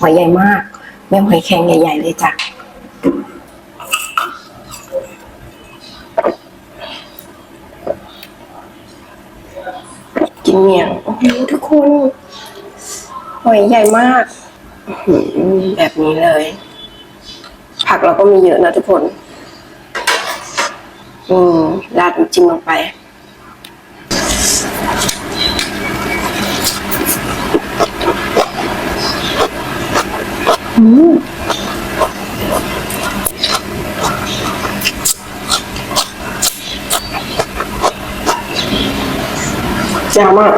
หอยใหญ่มากแม่หอยแครงใหญ่ ๆ เลยจ้ะกินเมี่ยงโอ้โหทุกคนหอยใหญ่มากอือแบบนี้เลย ผักเราก็มีเยอะนะทุกคน อืมราดน้ำจิ้มลงไป ยาวมาก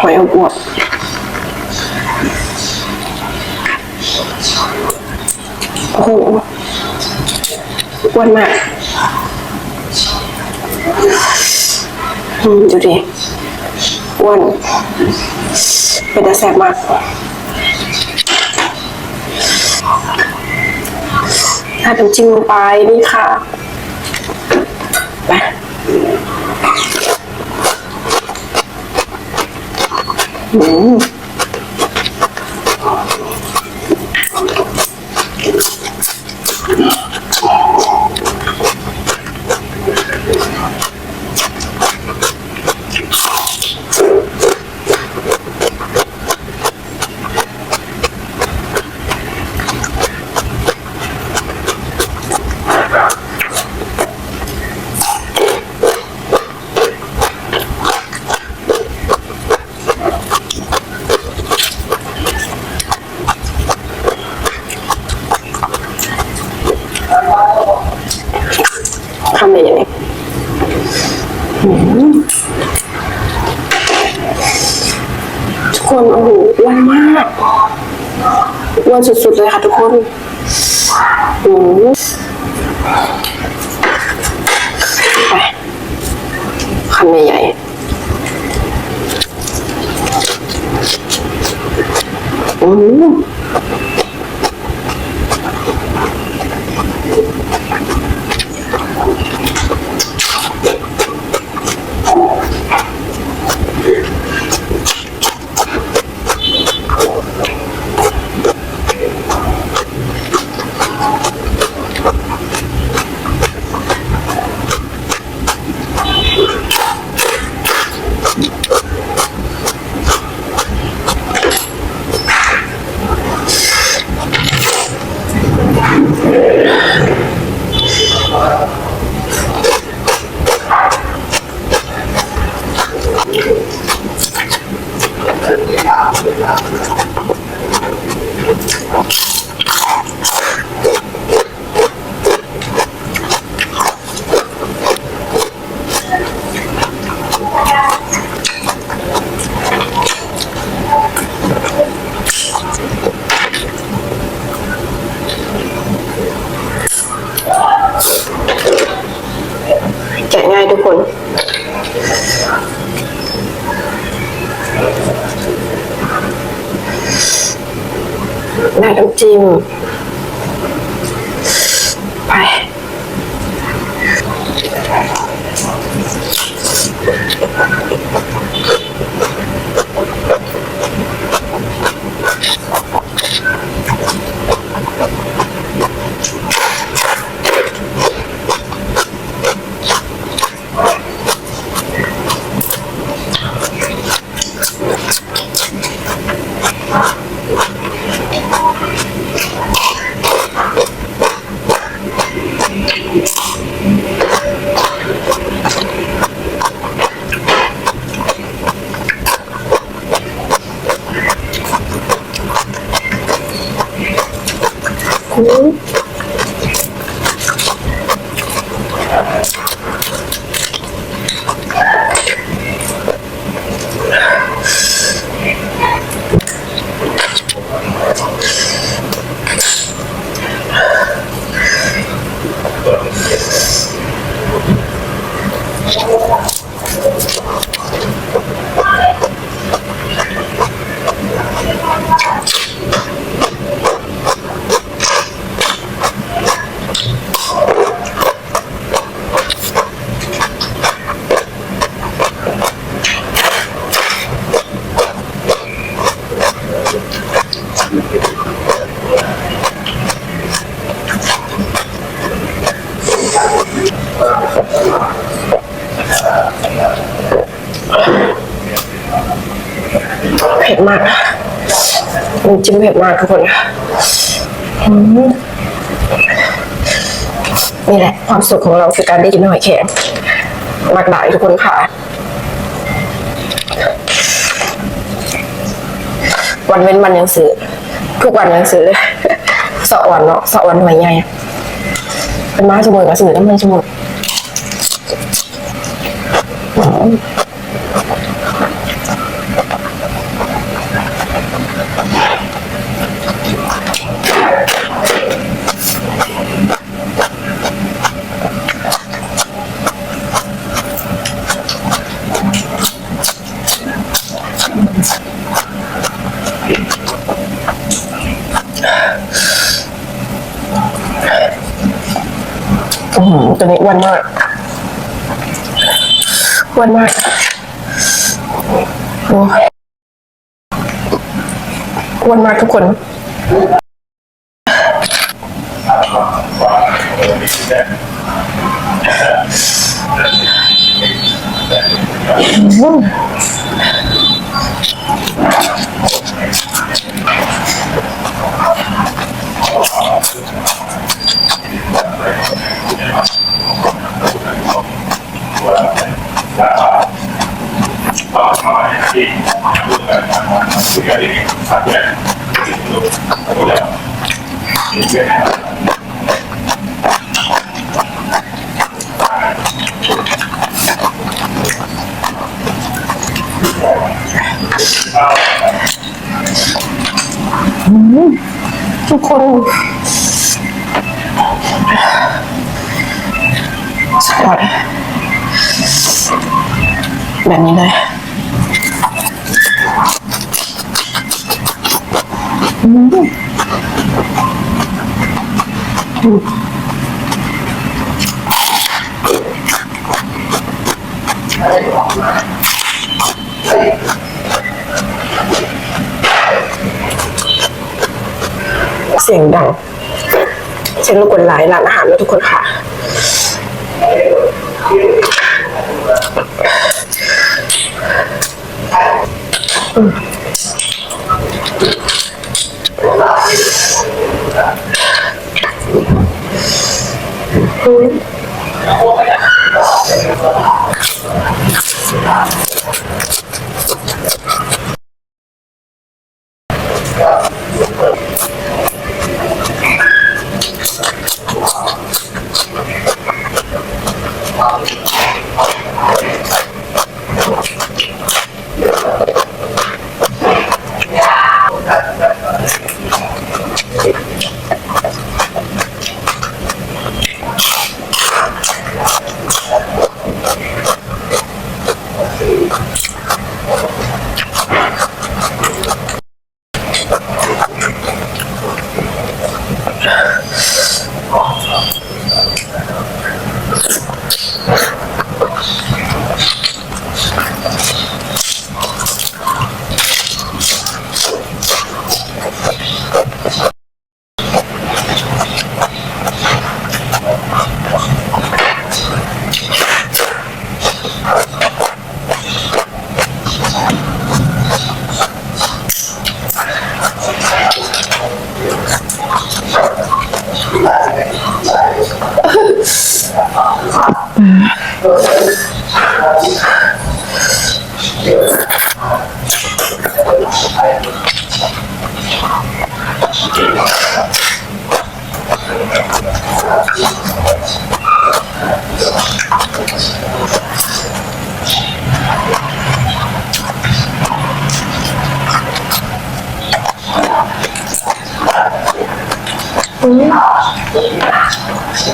หอยอบ อวบโอ้วนมากดูดิอ้วนเป็นแต่แซ่บมากถ้าน้ำจิ้มลงไปนี่ค่ะไปอืมทำอย่างนี้อืมทุกคน โอ้โหอ้วนมากอ้วน สุดๆเลยค่ะทุกคนโอ้โหไปคำใหญ่ๆอืม น้าน้ำจิ้ม อ เผ็ดมากมันจิ้มเผ็ดมากทุกคนนี่แหละ ความสุขของเราคือการได้กินหอยแข็งมากหลายทุกคนค่ะ วันเว้นวันยังซื้อทุกวันยังซื้อเสาะวันเนาะเสาะวันหน่อยใหญ่เป็นมาสมุนกับซื้อน้ำมันสมุน ตัวนี้อ้วนมากอ้วนมากโอ้อ้วนมากทุกคนอร์ ตแบบนี้เลยอืมอืม เสียงดังเสียงรบกวนหลายร้านอาหารนะทุกคนค่ะ Mm-hmm. อ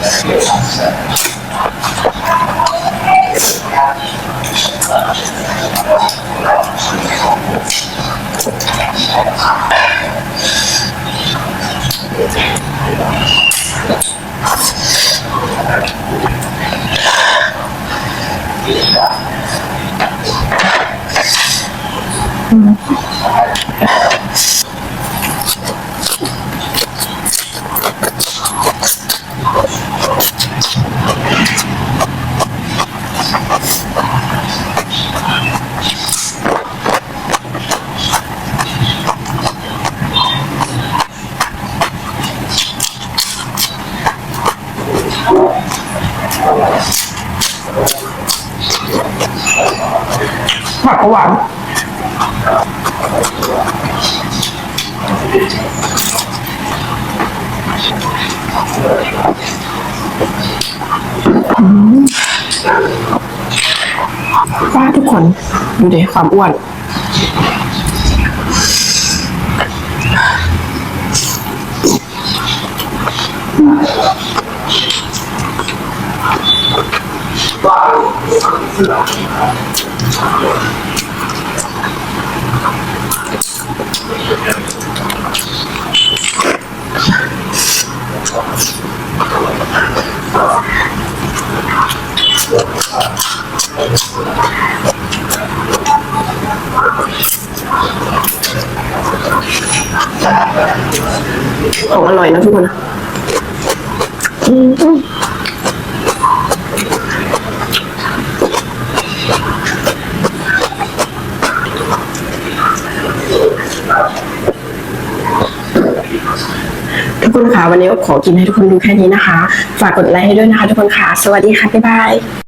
ว่าทุกคนดูดิความอ้วน ของอร่อยนะทุกคนนะอืมทุก คนค่ะวันนี้ก็ขอกินให้ทุกคนดูแค่นี้นะคะ ฝากกดไลค์ให้ด้วยนะคะทุกคนค่ะ สวัสดีค่ะบ๊ายบาย